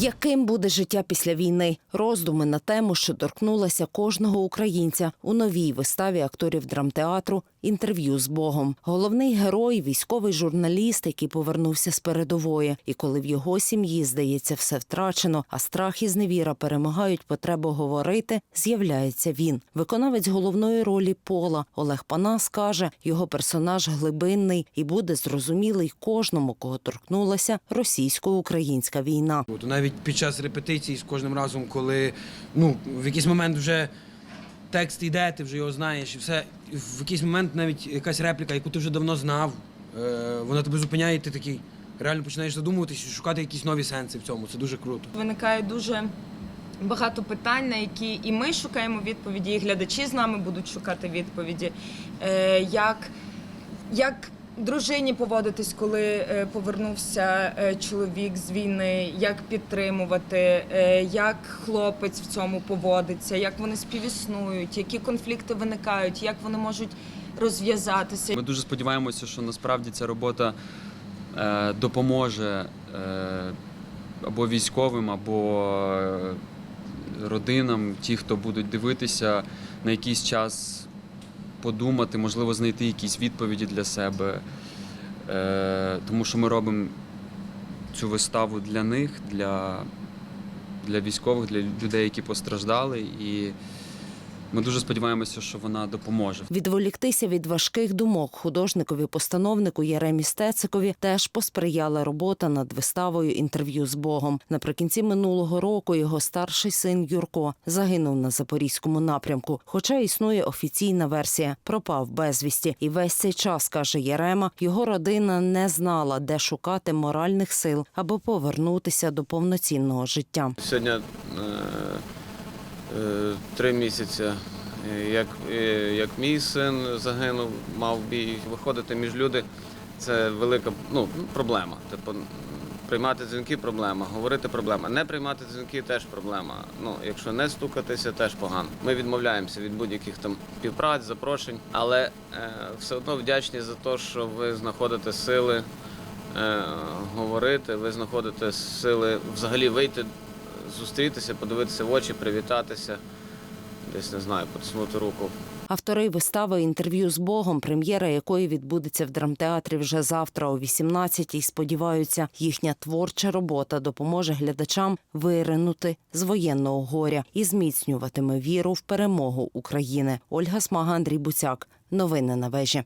Яким буде життя після війни? Роздуми на тему, що торкнулася кожного українця у новій виставі акторів драмтеатру інтерв'ю з Богом. Головний герой військовий журналіст, який повернувся з передової. І коли в його сім'ї здається все втрачено, а страх і зневіра перемагають потребу говорити, з'являється він. Виконавець головної ролі Пола Олег Панас каже, його персонаж глибинний і буде зрозумілий кожному, кого торкнулася російсько-українська війна. От навіть під час репетицій з кожним разом, коли ну в якийсь момент вже текст йде, ти вже його знаєш, і все. В якийсь момент навіть якась репліка, яку ти вже давно знав, е, вона тебе зупиняє, і ти такий реально починаєш задумуватись і шукати якісь нові сенси в цьому. Це дуже круто. Виникає дуже багато питань, на які і ми шукаємо відповіді, і глядачі з нами будуть шукати відповіді. Е, як, як дружині поводитись, коли е, повернувся е, чоловік з війни, як підтримувати, е, як хлопець в цьому поводиться, як вони співіснують, які конфлікти виникають, як вони можуть розв'язатися. Ми дуже сподіваємося, що насправді ця робота допоможе або військовим, або родинам, ті, хто будуть дивитися на якийсь час подумати, можливо, знайти якісь відповіді для себе. Е, тому що ми робимо цю виставу для них, для, для військових, для людей, які постраждали. І ми дуже сподіваємося, що вона допоможе. Відволіктися від важких думок художникові-постановнику Яремі Стецикові теж посприяла робота над виставою інтерв'ю з Богом. Наприкінці минулого року його старший син Юрко загинув на запорізькому напрямку. Хоча існує офіційна версія, пропав безвісті. І весь цей час каже Ярема, його родина не знала, де шукати моральних сил, аби повернутися до повноцінного життя. Сьогодні е, три місяці, е, як, е, як мій син загинув, мав бій виходити між люди. Це велика ну, проблема. Типу, приймати дзвінки проблема, говорити проблема. Не приймати дзвінки теж проблема. Ну, якщо не стукатися, теж погано. Ми відмовляємося від будь-яких там співпраць, запрошень, але е, все одно вдячні за те, що ви знаходите сили е, говорити, ви знаходите сили взагалі вийти, зустрітися, подивитися в очі, привітатися, десь не знаю, потиснути руку. Автори вистави інтерв'ю з Богом, прем'єра якої відбудеться в драмтеатрі вже завтра о 18-й, сподіваються, їхня творча робота допоможе глядачам виринути з воєнного горя і зміцнюватиме віру в перемогу України. Ольга Смага, Андрій Буцяк. Новини на вежі.